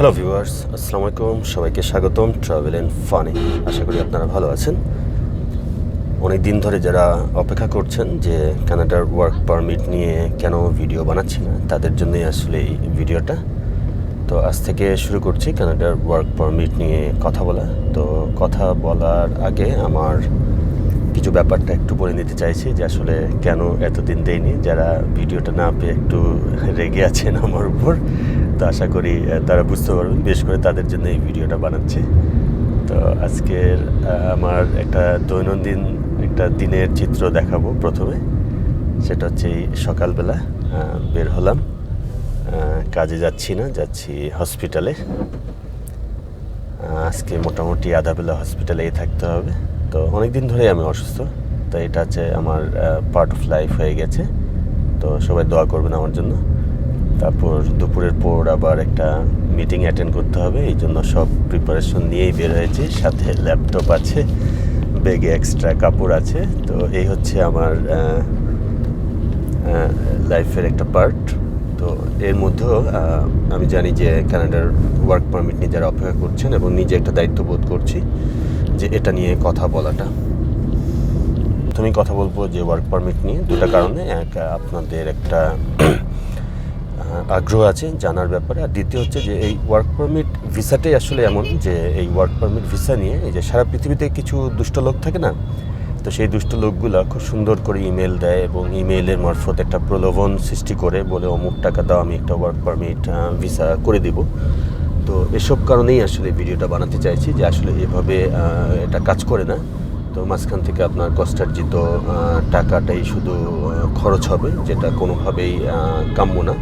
Hello viewers আসসালামু আলাইকুম সবাইকে স্বাগতম ট্রাভেল অ্যান্ড ফানি আশা করি আপনারা ভালো আছেন। অনেক দিন ধরে যারা অপেক্ষা করছেন যে কানাডার ওয়ার্ক পারমিট নিয়ে কেন ভিডিও বানাচ্ছি না, তাদের জন্যই আসলে এই ভিডিওটা। তো আজ থেকে শুরু করছি কানাডার ওয়ার্ক পারমিট নিয়ে কথা বলা। তো কথা বলার আগে আমার কিছু ব্যাপারটা একটু বলে নিতে চাইছি যে আসলে কেন এতদিন দেয়নি, যারা ভিডিওটা না পেয়ে একটু রেগে আছেন আমার উপর। তো আশা করি তারা বুঝতে পারবেন, বিশেষ করে তাদের জন্য এই ভিডিওটা বানাচ্ছি। তো আজকের আমার একটা দৈনন্দিন একটা দিনের চিত্র দেখাবো প্রথমে। সেটা হচ্ছে এই সকালবেলা বের হলাম। কাজে যাচ্ছি না, যাচ্ছি হসপিটালে। আজকে মোটামুটি আধা বেলা হসপিটালেই থাকতে হবে। তো অনেক দিন ধরেই আমি অসুস্থ, তো এটা হচ্ছে আমার পার্ট অফ লাইফ হয়ে গেছে। তো সবাই দোয়া করবেন আমার জন্য। তারপর দুপুরের পর আবার একটা মিটিং অ্যাটেন্ড করতে হবে। এই জন্য সব প্রিপারেশন নিয়েই বের হয়েছি। সাথে ল্যাপটপ আছে ব্যাগে এক্সট্রা কাপড় আছে। তো এই হচ্ছে আমার লাইফের একটা পার্ট তো এর মধ্যেও আমি জানি যে কানাডার ওয়ার্ক পারমিট নিয়ে যারা অপেক্ষা করছেন এবং নিজে একটা দায়িত্ব বোধ করছি যে এটা নিয়ে কথা বলাটা। তুমি কথা বলব যে ওয়ার্ক পারমিট নিয়ে। দুটো কারণে। এক, আপনাদের একটা আগ্রহ আছে জানার ব্যাপারে। আর দ্বিতীয় হচ্ছে যে এই ওয়ার্ক পারমিট ভিসাটাই আসলে এমন যে এই ওয়ার্ক পারমিট ভিসা নিয়ে এই যে সারা পৃথিবীতে কিছু দুষ্ট লোক থাকে না, তো সেই দুষ্ট লোকগুলো খুব সুন্দর করে ইমেল দেয় এবং ইমেলের মারফত একটা প্রলোভন সৃষ্টি করে, বলে অমুক টাকা দাও, আমি একটা ওয়ার্ক পারমিট ভিসা করে দিব। তো এসব কারণেই আসলে ভিডিওটা বানাতে চাইছি যে আসলে এভাবে এটা কাজ করে না। তো মাঝখান থেকে আপনার কষ্টার্জিত টাকাটাই শুধু খরচ হবে, যেটা কোনোভাবেই কাম্য না।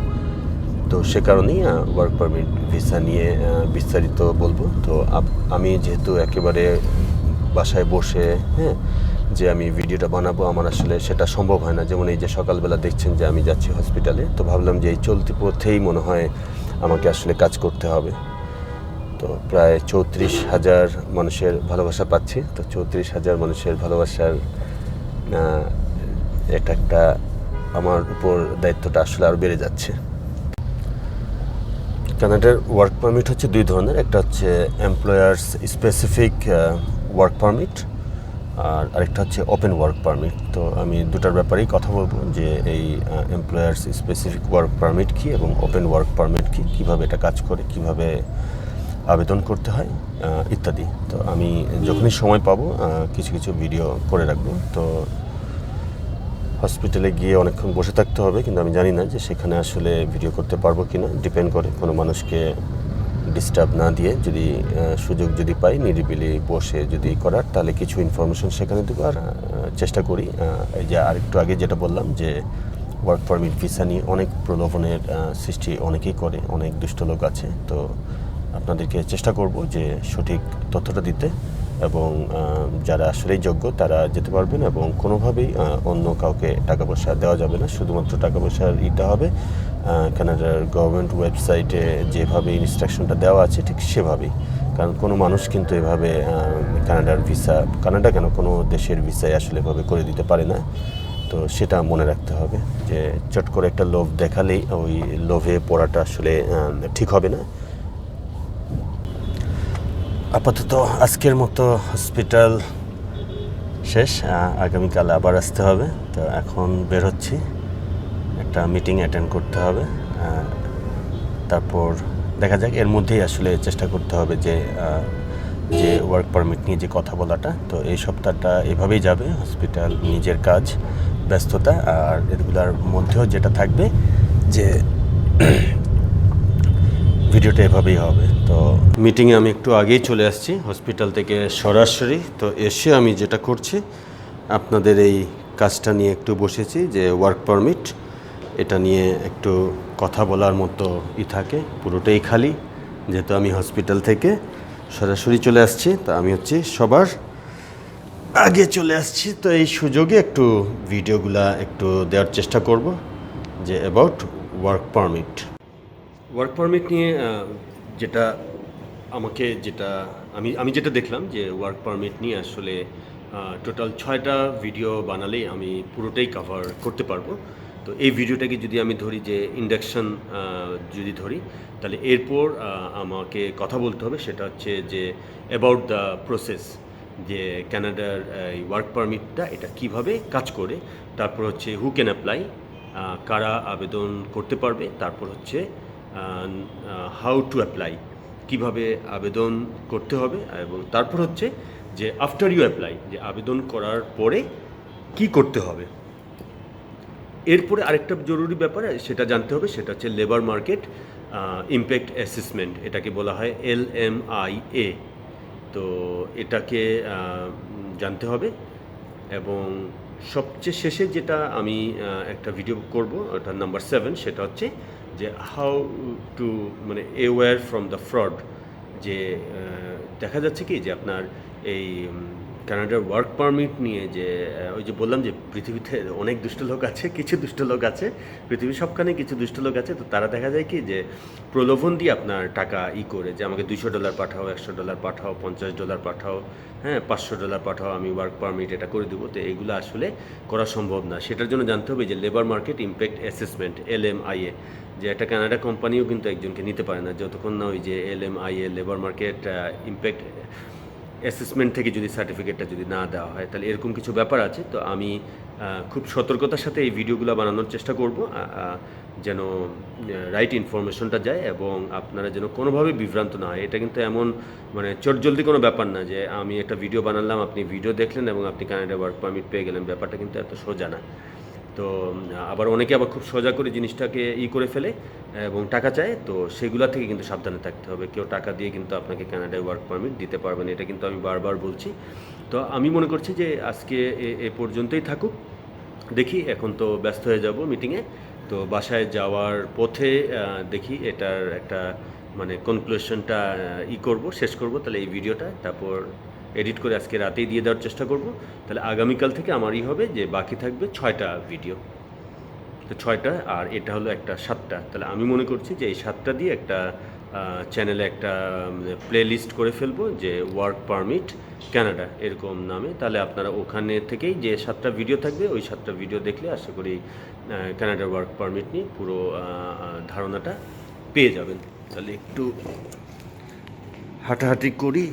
তো সে কারণেই ওয়ার্ক পারমিট ভিসা নিয়ে বিস্তারিত বলব। তো আমি যেহেতু একেবারে বাসায় বসে হ্যাঁ যে আমি ভিডিওটা বানাবো, আমার আসলে সেটা সম্ভব হয় না। যেমন এই যে সকালবেলা দেখছেন যে আমি যাচ্ছি হসপিটালে তো ভাবলাম যে এই চলতি পথেই মনে হয় আমাকে আসলে কাজ করতে হবে। তো প্রায় চৌত্রিশ হাজার মানুষের ভালোবাসা পাচ্ছি। তো চৌত্রিশ হাজার মানুষের ভালোবাসার এটা একটা আমার উপর দায়িত্বটা আসলে আরও বেড়ে যাচ্ছে। কানাডার ওয়ার্ক পারমিট হচ্ছে দুই ধরনের। একটা হচ্ছে এমপ্লয়ার্স স্পেসিফিক ওয়ার্ক পারমিট আর আরেকটা হচ্ছে ওপেন ওয়ার্ক পারমিট তো আমি দুটার ব্যাপারেই কথা বলব যে এই এমপ্লয়ার্স স্পেসিফিক ওয়ার্ক পারমিট কী এবং ওপেন ওয়ার্ক পারমিট কী, কীভাবে এটা কাজ করে, কীভাবে আবেদন করতে হয় ইত্যাদি। তো আমি যখনই সময় পাবো কিছু কিছু ভিডিও করে রাখব। তো হসপিটালে গিয়ে অনেকক্ষণ বসে থাকতে হবে, কিন্তু আমি জানি না যে সেখানে আসলে ভিডিও করতে পারব কি না ডিপেন্ড করে কোনো মানুষকে ডিস্টার্ব না দিয়ে যদি সুযোগ যদি পাই, নিরিবিলি বসে যদি করার, তাহলে কিছু ইনফরমেশন সেখানে দেবো। আর চেষ্টা করি এই যে আরেকটু আগে যেটা বললাম যে ওয়ার্ক পারমিট ভিসা নিয়ে অনেক প্রলোভনের সৃষ্টি অনেকেই করে, অনেক দুষ্ট লোক আছে। তো আপনাদেরকে চেষ্টা করব যে সঠিক তথ্যটা দিতে। এবং যারা আসলেই যোগ্য তারা যেতে পারবেন এবং কোনোভাবেই অন্য কাউকে টাকা পয়সা দেওয়া যাবে না। শুধুমাত্র টাকা পয়সার ইটা হবে কানাডার গভর্নমেন্ট ওয়েবসাইটে যেভাবে ইনস্ট্রাকশনটা দেওয়া আছে ঠিক সেভাবেই। কারণ কোনো মানুষ কিন্তু এভাবে কানাডার ভিসা, কানাডা কেন? কোনো দেশের ভিসায় আসলে এভাবে করে দিতে পারে না। তো সেটা মনে রাখতে হবে যে চট করে একটা লোভ দেখালেই ওই লোভে পড়াটা আসলে ঠিক হবে না। আপাতত আজকের মতো হসপিটাল শেষ আগামীকাল আবার আসতে হবে। তো এখন বের হচ্ছি। একটা মিটিং অ্যাটেন্ড করতে হবে তারপর দেখা যাক, এর মধ্যেই আসলে চেষ্টা করতে হবে যে যে ওয়ার্ক পারমিট নিয়ে যে কথা বলাটা। তো এই সপ্তাহটা এভাবেই যাবে হসপিটাল নিজের কাজ, ব্যস্ততা, আর এগুলার মধ্যেও যেটা থাকবে যে ভিডিওটা এভাবেই হবে, তো মিটিংয়ে আমি একটু আগেই চলে আসছি হসপিটাল থেকে সরাসরি। তো এসে আমি যেটা করছি, আপনাদের এই কাজটা নিয়ে একটু বসেছি, যে ওয়ার্ক পারমিট এটা নিয়ে একটু কথা বলার মতো ই থাকে, পুরোটাই খালি। যেহেতু আমি হসপিটাল থেকে সরাসরি চলে আসছি, তা আমি হচ্ছে সবার আগে চলে আসছি। তো এই সুযোগে একটু ভিডিওগুলা একটু দেওয়ার চেষ্টা করব, যে about work permit work permit নিয়ে যেটা আমাকে যেটা, আমি আমি যেটা দেখলাম যে ওয়ার্ক পারমিট নিয়ে আসলে টোটাল ছয়টা ভিডিও বানালেই আমি পুরোটাই কভার করতে পারব। তো এই ভিডিওটাকে যদি আমি ধরি যে ইন্ডাকশন যদি ধরি, তাহলে এরপর আমাকে কথা বলতে হবে, সেটা হচ্ছে যে অ্যাবাউট দ্য প্রসেস যে ক্যানাডার এই ওয়ার্ক পারমিটটা এটা কীভাবে কাজ করে, তারপর হচ্ছে হু ক্যান অ্যাপ্লাই কারা আবেদন করতে পারবে, তারপর হচ্ছে হাউ টু অ্যাপ্লাই কীভাবে আবেদন করতে হবে এবং তারপর হচ্ছে যে আফটার ইউ অ্যাপ্লাই যে আবেদন করার পরে কি করতে হবে। এরপরে আরেকটা জরুরি ব্যাপার, সেটা জানতে হবে, সেটা হচ্ছে লেবার মার্কেট ইমপ্যাক্ট অ্যাসেসমেন্ট এটাকে বলা হয় এল এম আই এ। তো এটাকে জানতে হবে এবং সবচেয়ে শেষে যেটা আমি একটা ভিডিও করব ওটা নাম্বার সেভেন সেটা হচ্ছে যে হাউ টু মানে এওয়ার ফ্রম দ্য ফ্রড যে দেখা যাচ্ছে কি যে আপনার এই কানাডার ওয়ার্ক পারমিট নিয়ে যে ওই যে বললাম যে পৃথিবীতে অনেক দুষ্ট লোক আছে, কিছু দুষ্ট লোক আছে, পৃথিবীর সবখানে কিছু দুষ্ট লোক আছে, তো তারা দেখা যায় কি যে প্রলোভন দিয়ে আপনার টাকা ই করে যে আমাকে দুইশো ডলার পাঠাও, একশো ডলার পাঠাও, পঞ্চাশ ডলার পাঠাও হ্যাঁ পাঁচশো ডলার পাঠাও, আমি ওয়ার্ক পারমিট এটা করে দেবো। তো এগুলো আসলে করা সম্ভব না। সেটার জন্য জানতে হবে যে labour market impact assessment L M I A যে একটা কানাডা কোম্পানিও কিন্তু একজনকে নিতে পারে না, যতক্ষণ না ওই যে L M I A labour market impact assessment থেকে যদি সার্টিফিকেটটা যদি না দেওয়া হয়, তাহলে এরকম কিছু ব্যাপার আছে। তো আমি খুব সতর্কতার সাথে এই ভিডিওগুলো বানানোর চেষ্টা করব। যেন রাইট ইনফরমেশনটা যায় এবং আপনারা যেন কোনোভাবে বিভ্রান্ত না হয়। এটা কিন্তু এমন মানে চটজলদি কোনো ব্যাপার না যে, আমি একটা ভিডিও বানালাম, আপনি ভিডিও দেখলেন এবং আপনি কানাডা ওয়ার্ক পারমিট পেয়ে গেলেন। ব্যাপারটা কিন্তু এত সোজা না। তো, আবার অনেকে আবার খুব সোজা করে জিনিসটাকে ই করে ফেলে এবং টাকা চায়, তো সেগুলা থেকে কিন্তু সাবধানে থাকতে হবে। কেউ টাকা দিয়ে কিন্তু আপনাকে কানাডায় ওয়ার্ক পারমিট দিতে পারবে না, এটা কিন্তু আমি বারবার বলছি। তো আমি মনে করছি যে আজকে এ- এ পর্যন্তই থাকুক। দেখি, এখন তো ব্যস্ত হয়ে যাব মিটিংয়ে তো বাসায় যাওয়ার পথে দেখি এটার একটা মানে কনক্লুশনটা ই করব, শেষ করব, তাহলে এই ভিডিওটা তারপর এডিট করে আজকে রাতেই দিয়ে দেওয়ার চেষ্টা করব। তাহলে আগামীকাল থেকে আমারই হবে যে বাকি থাকবে ছয়টা ভিডিও তো ছয়টা, আর এটা হলো একটা সাতটা। তাহলে আমি মনে করছি যে এই সাতটা দিয়ে একটা চ্যানেলে একটা প্লে লিস্ট করে ফেলব যে ওয়ার্ক পারমিট ক্যানাডা এরকম নামে। তাহলে আপনারা ওখানে থেকেই যে সাতটা ভিডিও থাকবে, ওই সাতটা ভিডিও দেখলে আশা করি কানাডার ওয়ার্ক পারমিট নিয়ে পুরো ধারণাটা পেয়ে যাবেন। তাহলে একটু হাঁটাহাঁটি করি।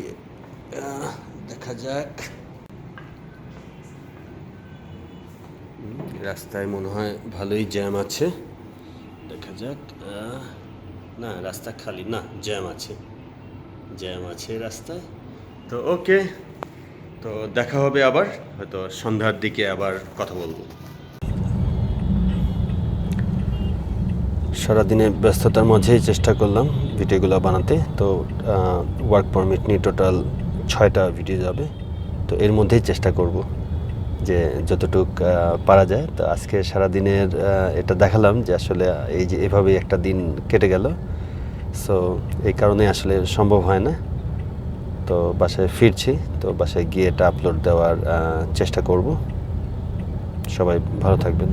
দেখা যাক। রাস্তায় মনে হয় ভালোই জ্যাম আছে। দেখা যাক না, রাস্তা খালি, না, জ্যাম আছে। জ্যাম আছে রাস্তায়। তো ওকে, তো দেখা হবে আবার, হয়তো সন্ধ্যার দিকে আবার কথা বলব। সারাদিনে ব্যস্ততার মাঝেই চেষ্টা করলাম ভিডিওগুলো বানাতে। তো ওয়ার্ক পারমিট নিয়ে টোটাল ছয়টা ভিডিও যাবে। তো এর মধ্যেই চেষ্টা করব যে যতটুক পারা যায়। তো আজকে সারাদিনের আহ, এটা দেখালাম যে আসলে এই যে এভাবেই একটা দিন কেটে গেল। সো এই কারণে আসলে সম্ভব হয় না। তো বাসায় ফিরছি। তো বাসায় গিয়ে এটা আপলোড দেওয়ার চেষ্টা করব। সবাই ভালো থাকবেন।